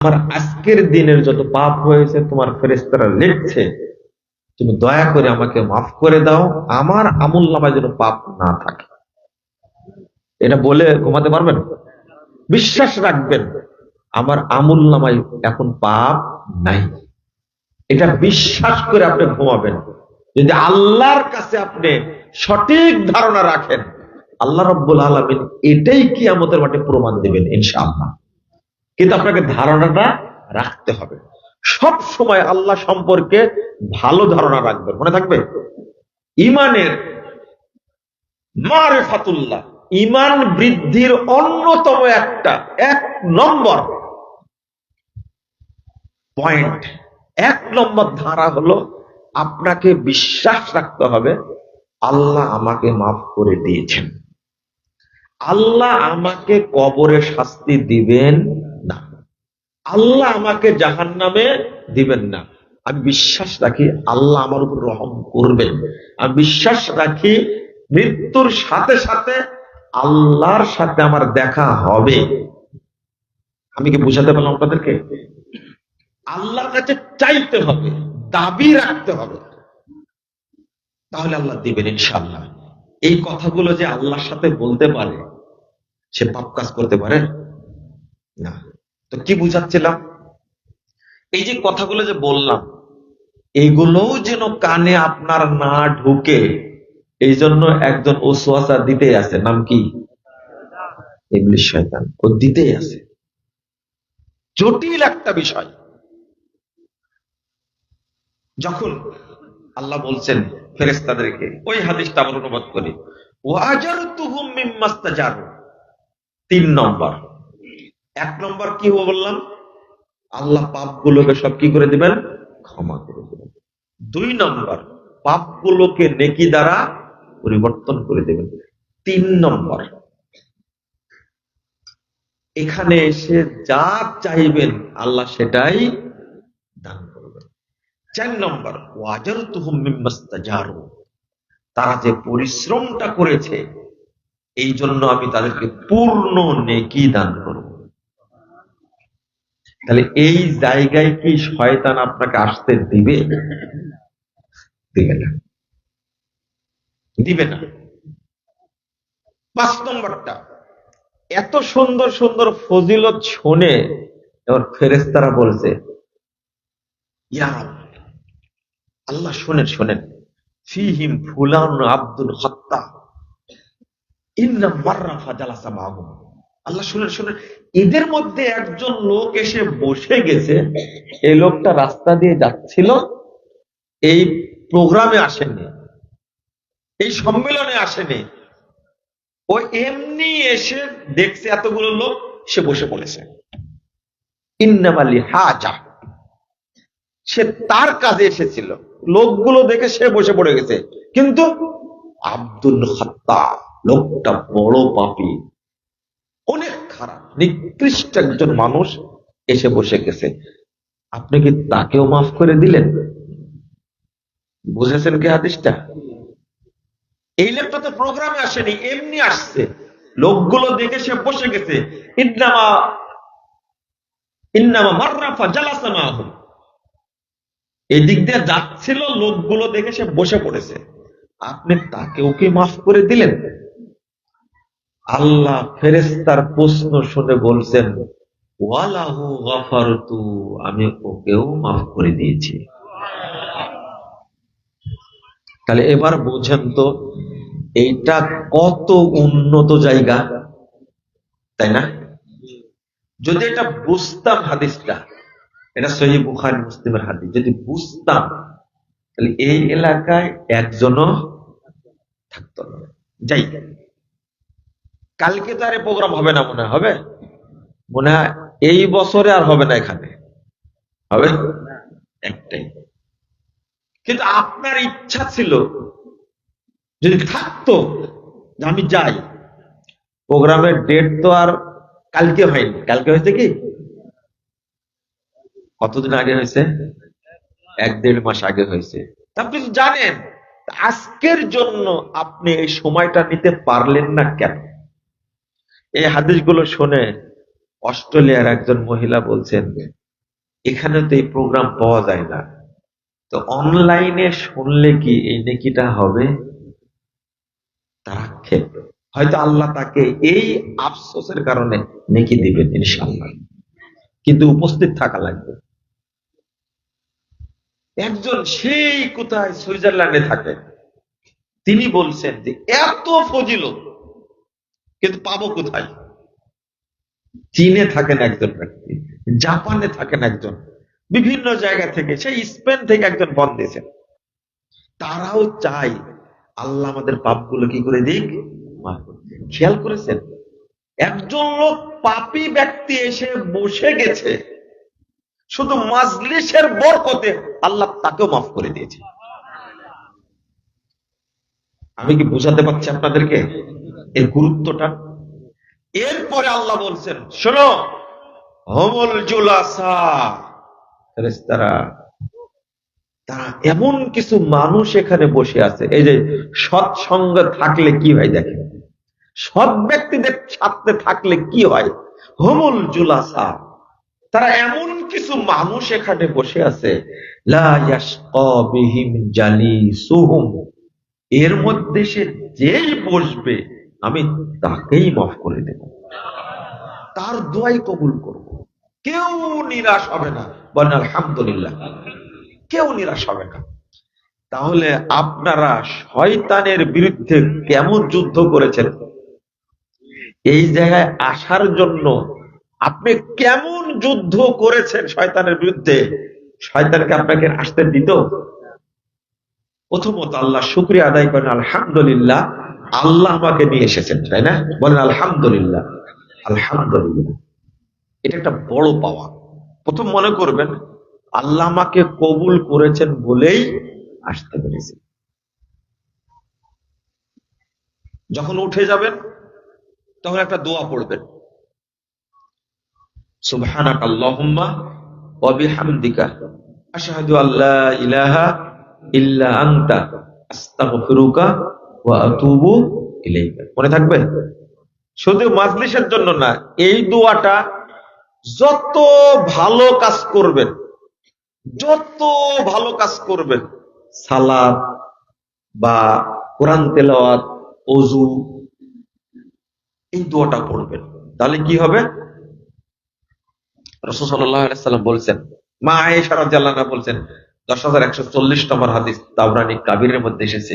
আমার আজকের দিনের যত পাপ হয়েছে, তোমার ফেরেস্তারা লিখছে, তুমি দয়া করে আমাকে মাফ করে দাও, আমার আমুল নামায় যেন পাপ না থাকে। এটা বলে ঘুমাতে পারবেন? বিশ্বাস রাখবেন, আমার আমুল নামায় এখন পাপ নাই। এটা বিশ্বাস করে আপনি ঘুমাবেন। যদি আল্লাহর কাছে আপনি সঠিক ধারণা রাখেন, আল্লাহ রব্বুল আলমিন এটাই কি আমাদের মাঠে প্রমাণ দেবেন, ইনশাআল্লাহ। কিন্তু আপনাকে ধারণাটা রাখতে হবে। সব সময় আল্লাহ সম্পর্কে ভালো ধারণা রাখবেন। মনে থাকবে? ইমানের মারেফাতুল্লাহ। ইমান বৃদ্ধির অন্যতম একটা, এক নম্বর পয়েন্ট। এক নম্বর ধারা হলো, আপনাকে বিশ্বাস রাখতে হবে, আল্লাহ আমাকে মাফ করে দিয়েছেন। আল্লাহ আমাকে কবরে শাস্তি দিবেন আল্লাহ আমাকে জাহান নামে দিবেন না। আমি বিশ্বাস রাখি আল্লাহ আমার উপর রহম করবেন। আমি বিশ্বাস রাখি মৃত্যুর সাথে সাথে আল্লাহর সাথে আমার দেখা হবে। আমি কি বুঝাতে পারলাম আপনাদেরকে? আল্লাহর কাছে চাইতে হবে, দাবি রাখতে হবে। তাহলে আল্লাহ দিবেন ইনশাল্লাহ এই কথাগুলো যে আল্লাহর সাথে বলতে পারে, সে পাপ কাজ করতে পারে? না। তো কি বুঝাচ্ছিলাম? এই যে কথাগুলো যে বললাম এইগুলোও যেন কানে আপনার না ঢুকে এই জন্য একজন ওসোয়াশা দিতে আছে। নাম কি? ইবলিশ শয়তান। ও দিতেই আছে। জটিল একটা বিষয়। যখন আল্লাহ বলছেন ফেরেস্তাদেরকে ওই হাদিসটা আমরা অনুবাদ করি ও আজার তুহুম মিম্মাস্তাজার। তিন নম্বর। এক নম্বর কি হবে বললাম? আল্লাহ পাপগুলোকে সব কি করে দিবেন? ক্ষমা করে দিবেন। দুই নম্বর, পাপগুলোকে নেকি দ্বারা পরিবর্তন করে দেবেন। তিন নম্বর, এখানে এসে যা চাইবেন আল্লাহ সেটাই দান করবেন। চার নম্বর ওয়াজার তুহুম মিম্মাস্তাজারু। তারা যে পরিশ্রমটা করেছে, এই জন্য আমি তাদেরকে পূর্ণ নেকি দান করব। তাহলে এই জায়গায় কি শয়তান আপনাকে আসতে দিবে? দিবে না। দিবে না। পাঁচ নম্বরটা। এত সুন্দর সুন্দর ফজিলত শুনে এবার ফেরেস্তারা বলছে আল্লাহ শোনেন শোনেন। ফিহিম ফুলান আব্দুল হত্যা ইন্না মাররাফা জালাসা মাহুম। আল্লাহ শুনেন শুনেন। এদের মধ্যে একজন লোক এসে বসে গেছে, এই লোকটা রাস্তা দিয়ে যাচ্ছিল, এই প্রোগ্রামে আসেনি, এই সম্মেলনে আসেনি। ও এমনি এসে দেখছে এতগুলো লোক, সে বসে পড়েছে। ইন্নামালি হাজা। সে তার কাজে এসেছিল। লোকগুলো দেখে সে বসে পড়ে গেছে। কিন্তু আব্দুল হত্যা লোকটা বড় পাপি। খারাপ। নিকৃষ্ট একজন মানুষ এসে বসে গেছে। আপনি কি তাকেও মাফ করে দিলেন? বুঝেছেন কি হাদিসটা? এই লোকটা তো প্রোগ্রামে আসেনি, এমনি আসছে। লোকগুলো দেখে সে বসে গেছে। ইন্নামা ইন্নামা মাররাফা জালাসা মাহুম। এদিক দিয়ে যাচ্ছিল, লোকগুলো দেখে সে বসে পড়েছে। আপনি তাকেও কি মাফ করে দিলেন? আল্লাহ ফেরেস্তার প্রশ্ন শুনে বলছেন, ওয়ালাহু গাফারতু আমি ওকেও মাফ করে দিয়েছি। তাহলে এবার বোঝেন তো, এইটা কত উন্নত জায়গা, তাই না? যদি এটা বুঝতাম হাদিসটা, এটা সহি বুখারি, মুসলিমের হাদিস, যদি বুঝতাম, তাহলে এই এলাকায় একজনও থাকতো না। যাই কালকে তো আর প্রোগ্রাম হবে না মনে হবে? মনে হয় এই বছরে আর হবে না এখানে। হবে? একটাই। কিন্তু আপনার ইচ্ছা ছিল, যদি থাকতো আমি যাই, প্রোগ্রামের ডেট তো আর কালকে হয়নি। কালকে হয়েছে কি? কতদিন আগে হয়েছে? এক দেড় মাস আগে হয়েছে। আপনি জানেন, আজকের জন্য আপনি এই সময়টা নিতে পারলেন না কেন? এই হাদিসগুলো শুনে অস্ট্রেলিয়ার একজন মহিলা বলছেন এখানে তো এই প্রোগ্রাম পাওয়া যায় না। তো অনলাইনে শুনলে কি এই নেকিটা হবে? তারা ক্ষেপ হয়তো আল্লাহ তাকে এই আফসোসের কারণে নেকি দিবেন ইনশাল্লাহ কিন্তু উপস্থিত থাকা লাগবে। একজন সেই কোথায় সুইজারল্যান্ডে থাকে, তিনি বলছেন যে, এত ফজিলত কিন্তু পাবো কোথায়? চীনে থাকেন একজন ব্যক্তি, জাপানে থাকেন একজন, বিভিন্ন জায়গা থেকে, সেই স্পেন থেকে একজন বন দিয়েছেন। তারাও চাই আল্লাহ আমাদের পাপগুলো কি করে দিক। খেয়াল করেছেন? একজন লোক পাপী ব্যক্তি এসে বসে গেছে। শুধু মাজলিসের বরকতে আল্লাহ তাকেও মাফ করে দিয়েছে। আমি কি বুঝাতে পারছি আপনাদেরকে? এর গুরুত্বটা? এরপরে আল্লাহ বলছেন, শোনো, হমল জুলাসা তারা এমন কিছু মানুষ এখানে বসে আছে। এই যে সৎসঙ্গ থাকলে কি হয় দেখেন? সৎ ব্যক্তিদের সাথে থাকলে কি হয়? হমুল জুলাসা, তারা এমন কিছু মানুষ এখানে বসে আছে। এর মধ্যে সে যেই বসবে আমি তাকেই মাফ করে দেব। তার দোয়াই কবুল করব। কেউ নিরাশ হবে না। বলেন, আলহামদুলিল্লাহ। কেউ নিরাশ হবে না। তাহলে আপনারা শয়তানের বিরুদ্ধে কেমন যুদ্ধ করেছেন? এই জায়গায় আসার জন্য আপনি কেমন যুদ্ধ করেছেন শয়তানের বিরুদ্ধে? শয়তানকে আপনাকে আসতে দিত? প্রথমত আল্লাহ শুক্রিয়া আদায় করেন, আলহামদুলিল্লাহ। আল্লাহ আমাকে নিয়ে এসেছেন, তাই না? বলেন, আলহামদুলিল্লাহ। আলহামদুলিল্লাহ। এটা একটা বড় পাওয়া। প্রথম মনে করবেন, আল্লাহ আমাকে কবুল করেছেন বলেই আসতে পেরেছি। যখন উঠে যাবেন, তখন একটা দোয়া পড়বেন। সুবহানাক আল্লাহুম্মা ওয়া বিহামদিকা। আশহাদু আল্লা ইলাহা ইল্লা আনতা। আস্তাগফিরুকা মনে থাকবে? শুধু মাজলিসের জন্য না, এই দোয়াটা যত ভালো কাজ করবেন, যত ভালো কাজ করবেন সালাদ বা কোরআন তেলাওয়াত অজু এই দোয়াটা পড়বেন। তাহলে কি হবে? রসুল সাল্লাম বলছেন, মা আয়েশা রাদিয়াল্লাহু আনহা বলছেন, দশ হাজার একশো চল্লিশ নম্বর হাদিস তাবরানি কাবিরের মধ্যে এসেছে।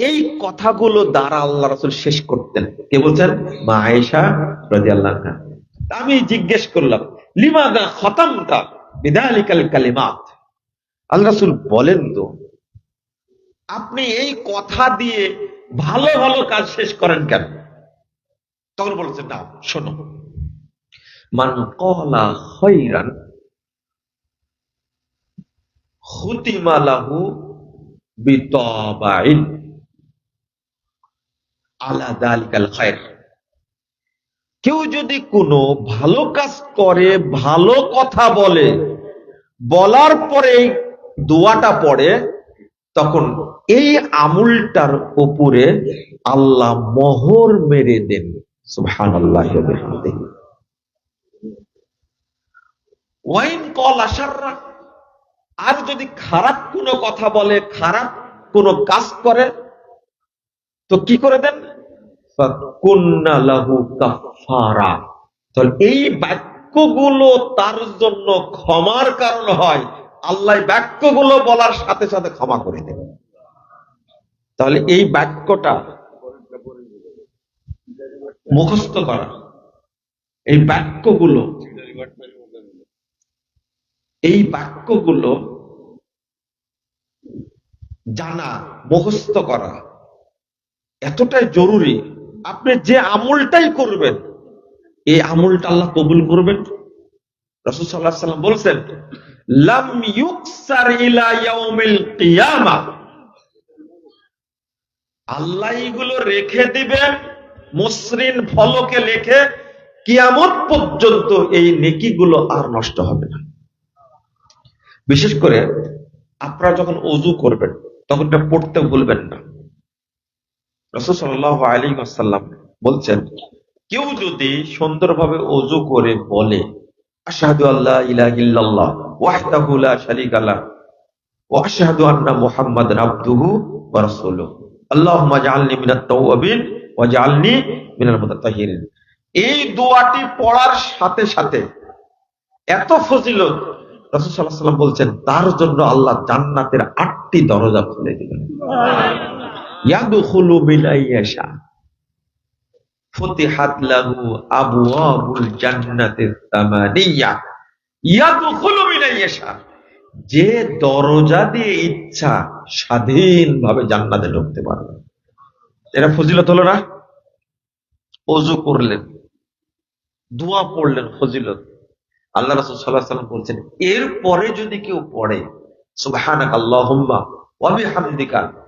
এই কথাগুলো দ্বারা আল্লাহ রাসূল শেষ করতেন। কে বলছেন? মা আয়েশা রাদিয়াল্লাহু আনহা। আমি জিজ্ঞেস করলাম, লিমাদা খতামতা বিদালিকাল কালিমাত? আল্লাহ রাসূল বলেন তো, আপনি এই কথা দিয়ে ভালো ভালো কাজ শেষ করেন কেন? তখন বলেছেন না, শোনো। মান কলা খৈরান খুতিমা লাহু বিতাবাইন। আলা দালিকাল খায়র কেউ যদি কোনো ভালো কাজ করে, ভালো কথা বলে, বলার পরে দোয়াটা পড়ে, তখন এই আমুলটার উপরে আল্লাহ মোহর মেরে দেন। ওয়াইন কল আর যদি খারাপ কোনো কথা বলে, খারাপ কোনো কাজ করে তো কি করে দেন? লাহু কাফারা তাহলে এই বাক্যগুলো তার জন্য ক্ষমার কারণ হয়। আল্লাহ বাক্যগুলো বলার সাথে সাথে ক্ষমা করে দেন। তাহলে এই বাক্যটা মুখস্থ করা। এই বাক্যগুলো এই বাক্যগুলো জানা, মুখস্থ করা। এতটাই জরুরি, আপনি যে আমলটাই করবেন, এই আমলটা আল্লাহ কবুল করবেন। বলছেন আল্লাহ এগুলো রেখে দিবেন, মসৃণ ফলকে লেখে কিয়ামত পর্যন্ত এই নেকিগুলো আর নষ্ট হবে না। বিশেষ করে আপনারা যখন অজু করবেন, তখন এটা পড়তে ভুলবেন না। সাল্লাহ আলী আসাল্লাম বলছেন, কেউ যদি সুন্দরভাবে অজু করে বলে, আশাহাদু আল্লাহ ওয়া আশহাদু আন্না জাআলনি মিনাত মিনাল এই দোয়াটি পড়ার সাথে সাথে এত ফজিলত, রাসূল সাল্লাল্লাহু আলাইহি ওয়াসাল্লাম বলছেন, তার জন্য আল্লাহ জান্নাতের আটটি দরজা খুলে দিবেন। ইয়াদখুলু মিন আইয়াশা লাহু আবওয়াবুল ইয়াদখুলু মিন আইয়াশা যে দরজা দিয়ে ইচ্ছা স্বাধীনভাবে জান্নাতে ঢুকতে পারবে। এটা ফজিলত হলো না? অজু করলেন। দোয়া পড়লেন ফজিলত। আল্লাহ রাসূল আলাইহি সাল্লাম বলছেন, এরপরে যদি কেউ পড়ে সুবহানাক আল্লাহুম্মা ওয়া বিহামদিকা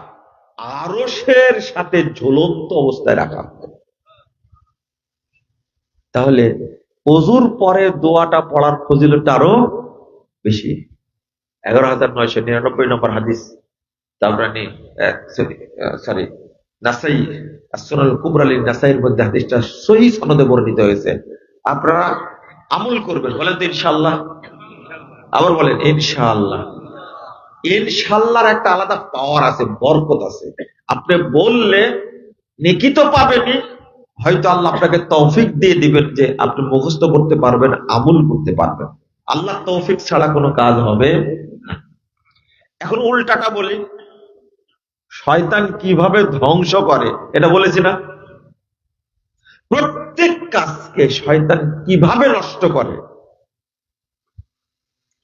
আরশের সাথে ঝুলন্ত অবস্থায় রাখা তাহলে অজুর পরে দোয়াটা পড়ার ফজিলতটা আরও বেশি। এগারো হাজার নয়শো নিরানব্বই নম্বর হাদিস তাবরানি সরি নাসাই আসনাল কুবরালি নাসাইয়ের মধ্যে হাদিসটা সহি সনদে বর্ণিত হয়েছে। আপনারা আমল করবেন, বলেন তো ইনশাআল্লাহ। আবার বলেন, ইনশাআল্লাহ। ইনশাআল্লাহর একটা আলাদা পাওয়ার আছে, বরকত আছে। আপনি বললে, নেকি তো পাবেনই। হয়তো আল্লাহ আপনাকে তৌফিক দিয়ে দিবেন যে আপনি মুখস্থ করতে পারবেন, আমল করতে পারবেন। আল্লাহ তৌফিক ছাড়া কোনো কাজ হবে এখন উল্টাটা বলি। শয়তান কীভাবে ধ্বংস করে, এটা বলেছি না? প্রত্যেক কাজকে শয়তান কীভাবে নষ্ট করে?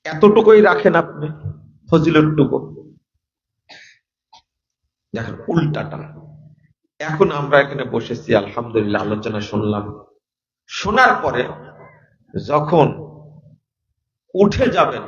এতটুকুই রাখেন আপনি। ফজিলটুকু দেখেন উল্টাটা এখন আমরা এখানে বসেছি, আলহামদুলিল্লাহ, আলোচনা শুনলাম। শোনার পরে যখন উঠে যাবেন